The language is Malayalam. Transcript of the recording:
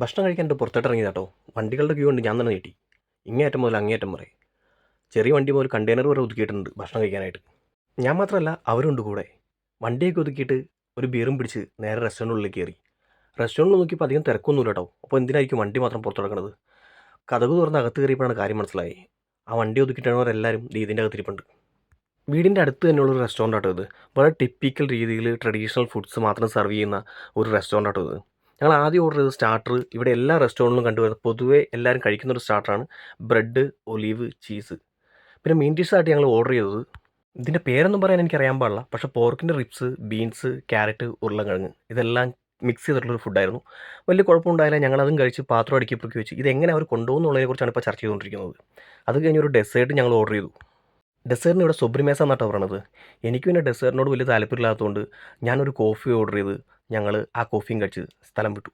ഭക്ഷണം കഴിക്കാൻ പുറത്തോട്ട് ഇറങ്ങി കേട്ടോ വണ്ടികളുടെ ക്യൂ ഉണ്ട്. ഞാൻ തന്നെ നീട്ടി. ഇങ്ങേറ്റം മുതൽ അങ്ങേറ്റം വരെ. ചെറിയ വണ്ടി മുതൽ കണ്ടെയ്നർ വരെ ഒതുക്കിയിട്ടുണ്ട് ഭക്ഷണം കഴിക്കാനായിട്ട്. ഞാൻ മാത്രമല്ല അവരുണ്ട് കൂടെ. വണ്ടിയൊക്കെ ഒതുക്കിയിട്ട് ഒരു ബീറും പിടിച്ച് നേരെ റെസ്റ്റോറന്റിലേക്ക് കയറി. റെസ്റ്റോറന്റിൽ നോക്കിയപ്പോൾ അധികം തിരക്കൊന്നുമില്ല കേട്ടോ അപ്പോൾ എന്തിനായിരിക്കും വണ്ടി മാത്രം പുറത്തുടക്കണത് കഥക് തുറന്ന് അകത്ത് കയറിയപ്പോഴാണ് കാര്യം മനസ്സിലായി. ആ വണ്ടി ഒതുക്കിയിട്ടാണവരെല്ലാവരും ദീതിന്റെ അകത്തിരിപ്പുണ്ട്. വീടിന്റെ അടുത്ത് തന്നെയുള്ളൊരു റെസ്റ്റോറന്റ് റെസ്റ്റോറന്റ് ആട്ടോ ഇത്. വളരെ ടിപ്പിക്കൽ രീതിയിൽ ട്രഡീഷണൽ ഫുഡ്സ് മാത്രം സെർവ് ചെയ്യുന്ന ഒരു റെസ്റ്റോറന്റ് ആട്ടോ ഇത്. ഞങ്ങൾ ആദ്യം ഓർഡർ ചെയ്ത സ്റ്റാർട്ടർ ഇവിടെ എല്ലാ റെസ്റ്റോറന്റിലും കണ്ടുവരുന്നത് പൊതുവേ എല്ലാവരും കഴിക്കുന്ന ഒരു സ്റ്റാർട്ടറാണ് ബ്രെഡ് ഒലീവ് ചീസ് പിന്നെ മീൻ ഡിഷായിട്ട് ഞങ്ങൾ ഓർഡർ ചെയ്തത് ഇതിന്റെ പേരൊന്നും പറയാൻ എനിക്ക് അറിയാൻ പാടില്ല. പക്ഷേ പോർക്കിന്റെ റിപ്സ് ബീൻസ് ക്യാരറ്റ് ഉരുളക്കിഴങ്ങ് ഇതെല്ലാം മിക്സ് ചെയ്തിട്ടുള്ളൊരു ഫുഡായിരുന്നു വലിയ കുഴപ്പമുണ്ടായില്ല. ഞങ്ങളതും കഴിച്ച് പാത്രം അടുക്കി പൊറുക്കി വെച്ച് ഇതെങ്ങനെ അവർ കൊണ്ടുപോകുന്നുള്ളതിനെ കുറിച്ചാണ് ഇപ്പോൾ ചർച്ച ചെയ്തുകൊണ്ടിരിക്കുന്നത്. അത് കഴിഞ്ഞ് ഒരു ഡെസേർട്ട് ഞങ്ങൾ ഓർഡർ ചെയ്തു. ഡെസേർട്ടിന് ഇവിടെ സുബ്രിമേസ എന്നാട്ടോ പറയണത്. എനിക്ക് പിന്നെ ഡെസേർട്ടിനോട് വലിയ താല്പര്യമില്ലാത്തതുകൊണ്ട് ഞാനൊരു കോഫി ഓർഡർ ചെയ്ത് ഞങ്ങൾ ആ കോഫിയും കഴിച്ച് സ്ഥലം വിട്ടു.